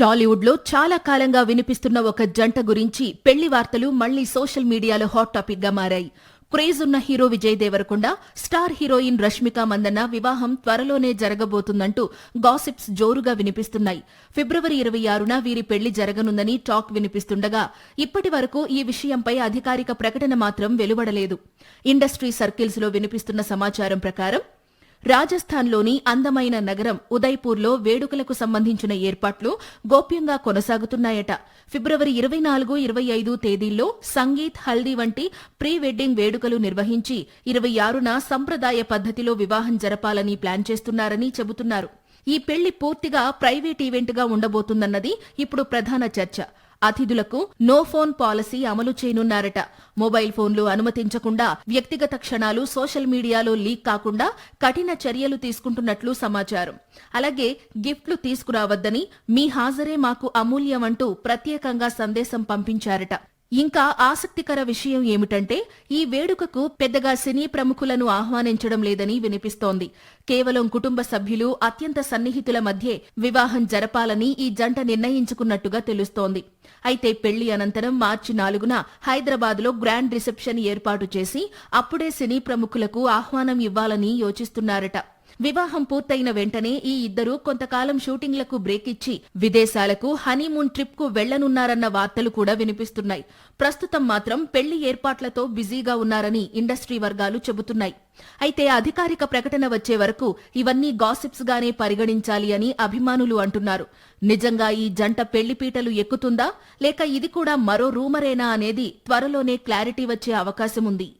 టాలీవుడ్లో చాలా కాలంగా వినిపిస్తున్న ఒక జంట గురించి పెళ్ళి వార్తలు మళ్ళీ సోషల్ మీడియాలో హాట్ టాపిక్గా మారాయి. క్రేజ్ ఉన్న hero Vijay Deverakonda star heroine Rashmika Mandanna వివాహం త్వరలోనే జరగబోతుందంటూ గాసిప్స్ జోరుగా వినిపిస్తున్నాయి. ఫిబ్రవరి ఇరవై ఆరున వీరి పెళ్ళి జరగనుందని టాక్ వినిపిస్తుండగా ఇప్పటి వరకు ఈ విషయంపై అధికారిక ప్రకటన మాత్రం వెలువడలేదు. ఇండస్ట్రీ సర్కిల్స్లో వినిపిస్తున్న సమాచారం ప్రకారం రాజస్థాన్లోని అందమైన నగరం ఉదయ్పూర్లో వేడుకలకు సంబంధించిన ఏర్పాట్లు గోప్యంగా కొనసాగుతున్నాయట. ఫిబ్రవరి ఇరవై నాలుగు ఇరవై ఐదు తేదీల్లో సంగీత్ హల్దీ వంటి ప్రీ వెడ్డింగ్ వేడుకలు నిర్వహించి ఇరవై ఆరున సంప్రదాయ పద్ధతిలో వివాహం జరపాలని ప్లాన్ చేస్తున్నారని చెబుతున్నారు. ఈ పెళ్ళి పూర్తిగా ప్రైవేట్ ఈవెంట్గా ఉండబోతుందన్నది ఇప్పుడు ప్రధాన చర్చ. అతిథులకు నో ఫోన్ పాలసీ అమలు చేయనున్నారట. మొబైల్ ఫోన్లు అనుమతించకుండా వ్యక్తిగత క్షణాలు సోషల్ మీడియాలో లీక్ కాకుండా కఠిన చర్యలు తీసుకుంటున్నట్లు సమాచారం. అలాగే గిఫ్ట్లు తీసుకురావద్దని మీ హాజరే మాకు అమూల్యం అంటూ ప్రత్యేకంగా సందేశం పంపించారట. ఇంకా ఆసక్తికర విషయం ఏమిటంటే ఈ వేడుకకు పెద్దగా సినీ ప్రముఖులను ఆహ్వానించడం లేదని వినిపిస్తోంది. కేవలం కుటుంబ సభ్యులు అత్యంత సన్నిహితుల మధ్యే వివాహం జరపాలని ఈ జంట నిర్ణయించుకున్నట్టుగా తెలుస్తోంది. అయితే పెళ్ళి అనంతరం మార్చి నాలుగున హైదరాబాద్లో గ్రాండ్ రిసెప్షన్ ఏర్పాటు చేసి అప్పుడే సినీ ప్రముఖులకు ఆహ్వానం ఇవ్వాలని యోచిస్తున్నారట. వివాహం పూర్తయిన వెంటనే ఈ ఇద్దరూ కొంతకాలం షూటింగ్లకు బ్రేక్ ఇచ్చి విదేశాలకు హనీమూన్ ట్రిప్కు వెళ్ళనున్నారన్న వార్తలు కూడా వినిపిస్తున్నాయి. ప్రస్తుతం మాత్రం పెళ్ళి ఏర్పాట్లతో బిజీగా ఉన్నారని ఇండస్ట్రీ వర్గాలు చెబుతున్నాయి. అయితే అధికారిక ప్రకటన వచ్చే వరకు ఇవన్నీ గాసిప్స్ గానే పరిగణించాలి అని అభిమానులు అంటున్నారు. నిజంగా ఈ జంట పెళ్ళిపీటలు ఎక్కుతుందా? లేక ఇది కూడా మరో రూమరేనా అనేది త్వరలోనే క్లారిటీ వచ్చే అవకాశం ఉంది.